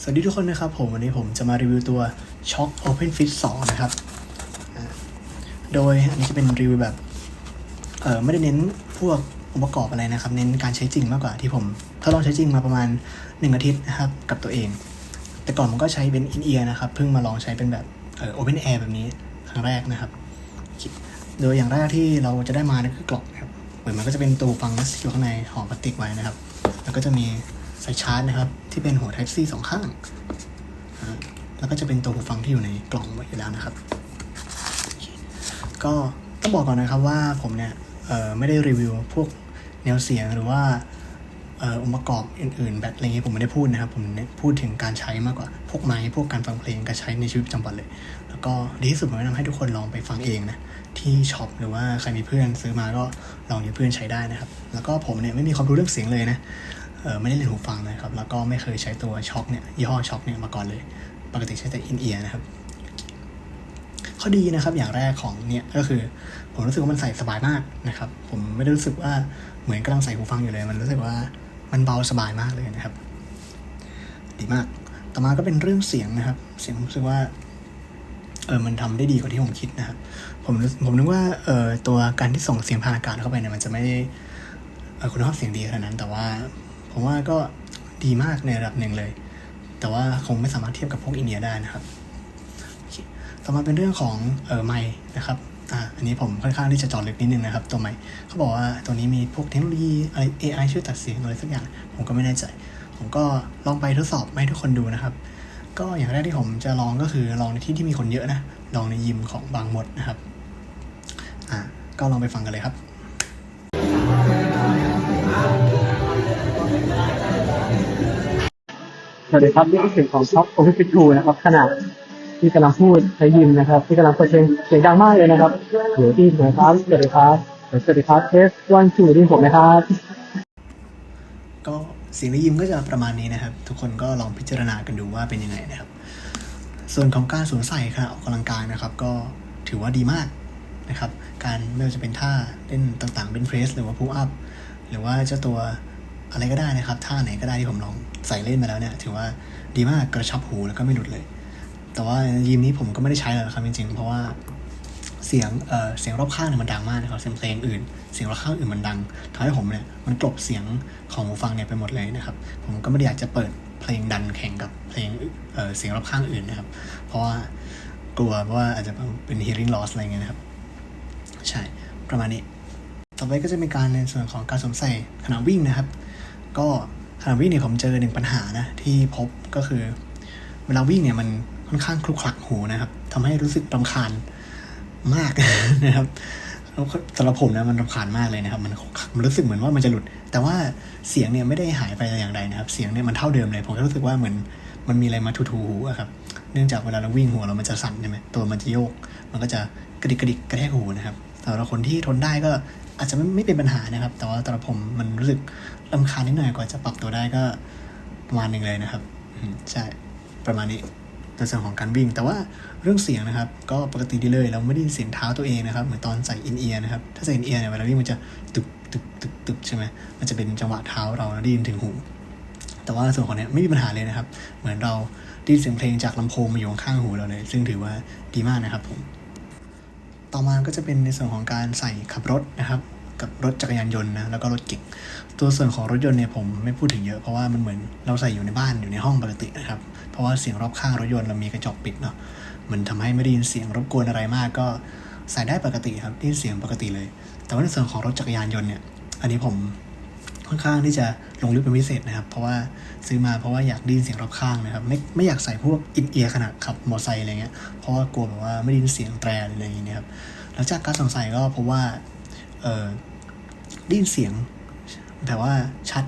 สวัสดีทุกคนนะครับผมวันนี้ผมจะมารีวิวตัว Shock Open Fit 2 นะครับ โดยอันนี้จะเป็นรีวิวแบบ เออไม่ได้เน้นพวกองค์ประกอบอะไรนะครับ เน้นการใช้จริงมากกว่าที่ผมทดลองใช้จริงมาประมาณ 1 อาทิตย์นะครับ กับตัวเอง แต่ก่อนผมก็ใช้เป็น in ear นะครับ เพิ่งมาลองใช้เป็นแบบเออ open air แบบนี้ครั้งแรกนะครับ โดยอย่างแรกที่เราจะได้มานั่นคือกล่องนะครับเหมือนมันก็จะเป็นตัวฟังที่อยู่ข้างในห่อพลาสติกไว้นะครับ แล้วก็จะมี สายชาร์จนะครับ ที่เป็นหัว Type C สองข้าง แล้วก็จะเป็นตัวหูฟังที่อยู่ในกล่องไว้อยู่แล้วนะครับ ก็ต้องบอกก่อนนะครับว่าผมเนี่ยไม่ได้รีวิวพวกแนวเสียงหรือว่าองค์ประกอบอื่นๆ แบบอะไรเงี้ยผมไม่ได้พูดนะครับ ผมพูดถึงการใช้มากกว่า พวกไม้พวกการฟังเพลงการใช้ในชีวิตประจำวันเลย แล้วก็ดีที่สุดผมแนะนำให้ทุกคนลองไปฟังเองนะที่ช็อปหรือว่าใครมีเพื่อนซื้อมาก็ลองยืมเพื่อนใช้ได้นะครับ แล้วก็ผมเนี่ยไม่มีความรู้เรื่องเสียงเลยนะ ไม่ได้เล่นหูฟังนะครับ แล้วก็ไม่เคยใช้ตัวช็อคเนี่ยยี่ห้อช็อคเนี่ยมาก่อนเลย ปกติใช้แต่อินเอียร์นะครับ ข้อดีนะครับอย่างแรกของเนี่ยก็คือ ผมรู้สึกว่ามันใส่สบายมากนะครับ ผมไม่ได้รู้สึกว่าเหมือนกำลังใส่หูฟังอยู่เลย มันรู้สึกว่ามันเบาสบายมากเลยนะครับ ดีมาก ต่อมาก็เป็นเรื่องเสียงนะครับ เสียงผมรู้สึกว่าเออมันทำได้ดีกว่าที่ผมคิดนะครับ ผมผมนึกว่าเออตัวการที่ส่งเสียงผ่านอากาศเข้าไปเนี่ยมันจะไม่คุณภาพเสียงดีขนาดนั้น แต่ว่า ผมว่าก็ดีมากในระดับหนึ่งเลย แต่ว่าคงไม่สามารถเทียบกับพวกอินเดียได้นะครับต่อมาเป็นเรื่องของเออไมค์นะครับอ่าอันนี้ผมค่อนข้างที่จะจอดลึกนิดนึงนะครับ ตัวไมค์เขาบอกว่าตัวนี้มีพวกเทคโนโลยีอะไร AI ช่วยตัดเสียงอะไรสักอย่าง ผมก็ไม่แน่ใจ ผมก็ลองไปทดสอบให้ทุกคนดูนะครับ ก็อย่างแรกที่ผมจะลองก็คือลองในที่ที่มีคนเยอะนะ ลองในยิมของบางมดนะครับ อ่าก็ลองไปฟังกันเลยครับ สวัสดีครับนี่คือเสียงของช็อปโอเพนฟิทูนะครับขนาดที่กำลังพูดใช้ยิมนะครับ ที่กำลังเปิดเพลงเสียงดังมากเลยนะครับเดี๋ยวที่ไหนครับสวัสดีครับสวัสดีครับเทสวันจูที่ผมนะครับก็เสียงในยิมก็จะประมาณนี้นะครับ ทุกคนก็ลองพิจารณากันดูว่าเป็นยังไงนะครับ ส่วนของการสวมใส่ขณะออกกำลังกายนะครับ ก็ถือว่าดีมากนะครับ การไม่ว่าจะเป็นท่าเล่นต่างๆ เป็นเพรสหรือว่าพูอัพหรือว่าเจ้าตัว อะไรก็ได้นะครับท่าไหนก็ได้ที่ผมลองใส่เล่นมาแล้วเนี่ย ถือว่าดีมากกระชับหูแล้วก็ไม่หลุดเลย แต่ว่ายิมนี้ผมก็ไม่ได้ใช้แล้วนะครับจริงๆเพราะว่าเสียงเอ่อเสียงรอบข้างเนี่ยมันดังมากนะครับเสียงเพลงอื่น เสียงรอบข้างอื่นมันดังทำให้ผมเนี่ยมันกลบเสียงของหูฟังเนี่ยไปหมดเลยนะครับ ผมก็ไม่ได้อยากจะเปิดเพลงดันแข่งกับเพลงเอ่อเสียงรอบข้างอื่นนะครับ เพราะว่ากลัวว่าอาจจะเป็น hearing loss อะไรเงี้ยนะครับ ใช่ประมาณนี้ ต่อไปก็จะเป็นการในส่วนของการสวมใส่ขณะวิ่งนะครับ ก็ขณะวิ่งเนี่ยผมเจอหนึ่งปัญหานะที่พบก็คือ เวลาวิ่งเนี่ยมันค่อนข้างคลุกคลักหูนะครับทำให้รู้สึกรำคาญมากนะครับแล้วสำหรับผมนะมันรำคาญมากเลยนะครับ มันมันรู้สึกเหมือนว่ามันจะหลุด แต่ว่าเสียงเนี่ยไม่ได้หายไปอย่างใดนะครับ เสียงเนี่ยมันเท่าเดิมเลย ผมแค่รู้สึกว่าเหมือนมันมีอะไรมาทูๆหูอะครับ เนื่องจากเวลาเราวิ่งหัวเรามันจะสั่นใช่ไหมตัวมันจะโยก มันก็จะกระดิกกระดิกกระแทกหูนะครับสำหรับคนที่ทนได้ก็ อาจจะไม่ไม่เป็นปัญหานะครับ แต่ว่าสำหรับผมมันรู้สึกรำคาญนิดหน่อยกว่าจะปรับตัวได้ก็ประมาณหนึ่งเลยนะครับใช่ประมาณนี้ในส่วนของการวิ่ง แต่ว่าเรื่องเสียงนะครับ ก็ปกติดีเลยเราไม่ได้ยินเสียงเท้าตัวเองนะครับ เหมือนตอนใส่อินเอียร์นะครับ ถ้าใส่อินเอียร์เนี่ยเวลาวิ่งมันจะตึกตึกตึกตึกใช่ไหมมันจะเป็นจังหวะเท้าเราได้ยินถึงหู แต่ว่าส่วนของเนี้ยไม่มีปัญหาเลยนะครับ เหมือนเราได้ยินเสียงเพลงจากลำโพงมาอยู่ข้างหูเราเลย ซึ่งถือว่าดีมากนะครับผม ต่อมาก็จะเป็นในส่วนของการใส่ขับรถนะครับ กับรถจักรยานยนต์นะแล้วก็รถเก๋งตัวส่วนของรถยนต์เนี่ยผมไม่พูดถึงเยอะเพราะว่ามันเหมือนเราใส่อยู่ในบ้านอยู่ในห้องปกตินะครับ เพราะว่าเสียงรอบข้างรถยนต์เรามีกระจกปิดเนาะมันทำให้ไม่ได้ยินเสียงรบกวนอะไรมากก็ใส่ได้ปกติครับได้ยินเสียงปกติเลย แต่ว่าในส่วนของรถจักรยานยนต์เนี่ยอันนี้ผม ค่อนข้างที่จะลงลึกเป็นพิเศษนะครับ เพราะว่าซื้อมาเพราะว่าอยากได้ยินเสียงรอบข้างนะครับ ไม่ไม่อยากใส่พวกอินเอียร์ขนาดขับมอเตอร์ไซค์อะไรเงี้ยเพราะว่ากลัวแบบว่าไม่ได้ยินเสียงแตรอะไรอย่างเงี้ยครับหลังจากการสงสัยก็เพบว่าเออได้ยินเสียงแบบว่าชัด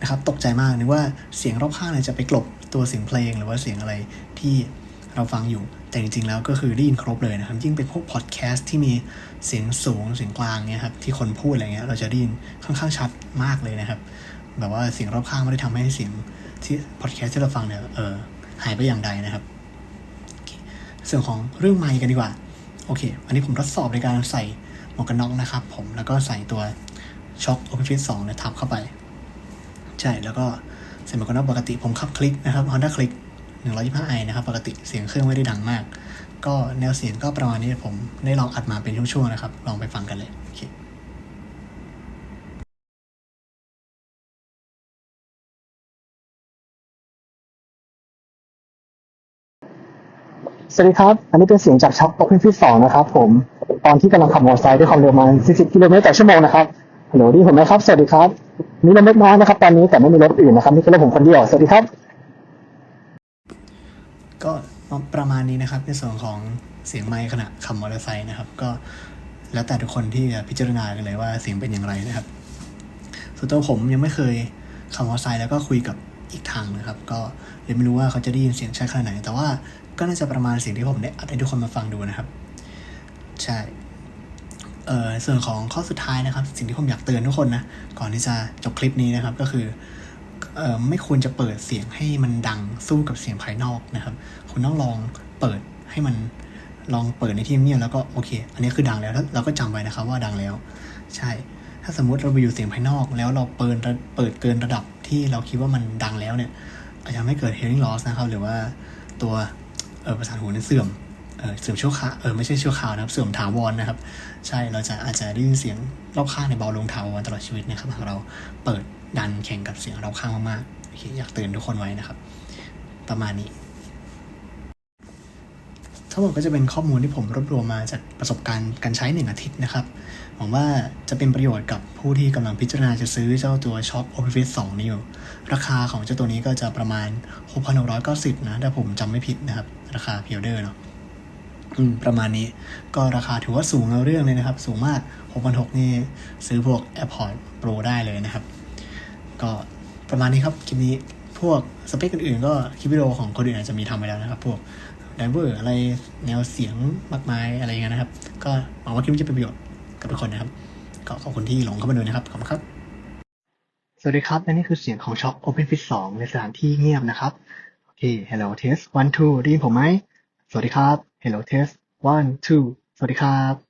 นะครับตกใจมากนึกว่าเสียงรอบข้างเนี่ยจะไปกลบตัวเสียงเพลงหรือว่าเสียงอะไรที่ เราฟังอยู่ แต่จริงๆแล้วก็คือได้ยินครบเลยนะครับ ยิ่งเป็นพวกพอดแคสต์ที่มีเสียงสูงเสียงกลางเนี่ยครับที่คนพูดอะไรเงี้ยเราจะได้ยินค่อนข้างชัดมากเลยนะครับ แบบว่าเสียงรอบข้างไม่ได้ทำให้เสียงที่พอดแคสต์ที่เราฟังเนี่ยเออหายไปอย่างใดนะครับส่วนของเรื่องไมค์กันดีกว่า โอเค อันนี้ผมทดสอบในการใส่หมวกกันน็อกนะครับ ผมแล้วก็ใส่ตัวช็อคโอเพนฟิตสองเนี่ยทับเข้าไป ใช่แล้วก็เสียงไมโครโฟนปกติผมขับคลิกนะครับ Honda Click 125i นะครับ ปกติเสียงเครื่องไม่ได้ดังมาก ก็แนวเสียงก็ประมาณนี้ผมได้ลองอัดมาเป็นช่วงๆนะครับ ลองไปฟังกันเลยโอเคสวัสดีครับ อันนี้เป็นเสียงจากช็อป Open Fit 2นะครับผม ตอนที่กำลังขับมอเตอร์ไซค์ด้วยความเร็วประมาณ40 กิโลเมตรต่อชั่วโมงนะครับฮัลโหลดีผมไหมครับ สวัสดีครับ มีรถเล็กน้อยนะครับ ตอนนี้แต่ไม่มีรถอื่นนะครับ นี่คือรถผมคนเดียว สวัสดีครับ ก็ประมาณนี้นะครับในส่วนของเสียงไมค์ขณะขับมอเตอร์ไซค์นะครับ ก็แล้วแต่ทุกคนที่จะพิจารณากันเลยว่าเสียงเป็นอย่างไรนะครับ ส่วนตัวผมยังไม่เคยขับมอเตอร์ไซค์แล้วก็คุยกับอีกทางนะครับ ก็เลยไม่รู้ว่าเขาจะได้ยินเสียงชัดขนาดไหน แต่ว่าก็น่าจะประมาณเสียงที่ผมได้อัดให้ทุกคนมาฟังดูนะครับ ใช่เอ่อส่วนของข้อสุดท้ายนะครับ สิ่งที่ผมอยากเตือนทุกคนนะก่อนที่จะจบคลิปนี้นะครับก็คือ ไม่ควรจะเปิดเสียงให้มันดังสู้กับเสียงภายนอกนะครับ คุณต้องลองเปิดให้มันลองเปิดในที่เงียบแล้วก็โอเค อันนี้คือดังแล้วแล้วเราก็จำไว้นะครับว่าดังแล้ว ใช่ ถ้าสมมุติเราไปอยู่เสียงภายนอก แล้วเราเปิดเปิดเกินระดับที่เราคิดว่ามันดังแล้วเนี่ยอาจจะทำให้เกิด hearing loss นะครับ หรือว่าตัวประสาทหูนั้นเสื่อม เออเสื่อมชั่วคราวเออไม่ใช่ชั่วคราวนะครับเสื่อมถาวรนะครับ ใช่เราจะอาจจะได้ยินเสียงรอบข้างในเบาลงถาวรตลอดชีวิตนะครับหากเราเปิดดันแข่งกับเสียงรอบข้างมากๆโอเคอยากเตือนทุกคนไว้นะครับ ประมาณนี้ทั้งหมดก็จะเป็นข้อมูลที่ผมรวบรวมมาจากประสบการณ์การใช้หนึ่งอาทิตย์นะครับ หวังว่าจะเป็นประโยชน์กับผู้ที่กำลังพิจารณาจะซื้อเจ้าตัว Shop o p e Fit 2นี้อยู่ ราคาของเจ้าตัวนี้ก็จะประมาณ 6,690 นะ ถ้าผมจำไม่ผิดนะครับ ราคาเพิออเดอร์เนาะ ประมาณนี้ ก็ราคาถือว่าสูงเอาเรื่องเลยนะครับ สูงมาก 6,600 นี่ซื้อพวก AirPods Pro ได้เลยนะครับ ก็ประมาณนี้ครับ คลิปนี้พวกสเปคอื่นๆ ก็คลิปวิดีโอของคนอื่นอาจจะมีทำไปแล้วนะครับ พวกไดเวอร์อะไรแนวเสียงมากมายอะไรเงี้ยนะครับ ก็หวังว่าคลิปนี้จะเป็นประโยชน์กับทุกคนนะครับ ก็ขอบคุณที่หลงเข้ามาดูนะครับ ขอบคุณครับสวัสดีครับและนี่คือเสียงของช็อป Open Fit 2 ในสถานที่เงียบนะครับ โอเค Hello Test one two ได้ยินผมไหม สวัสดีครับ Hello Test one two สวัสดีครับ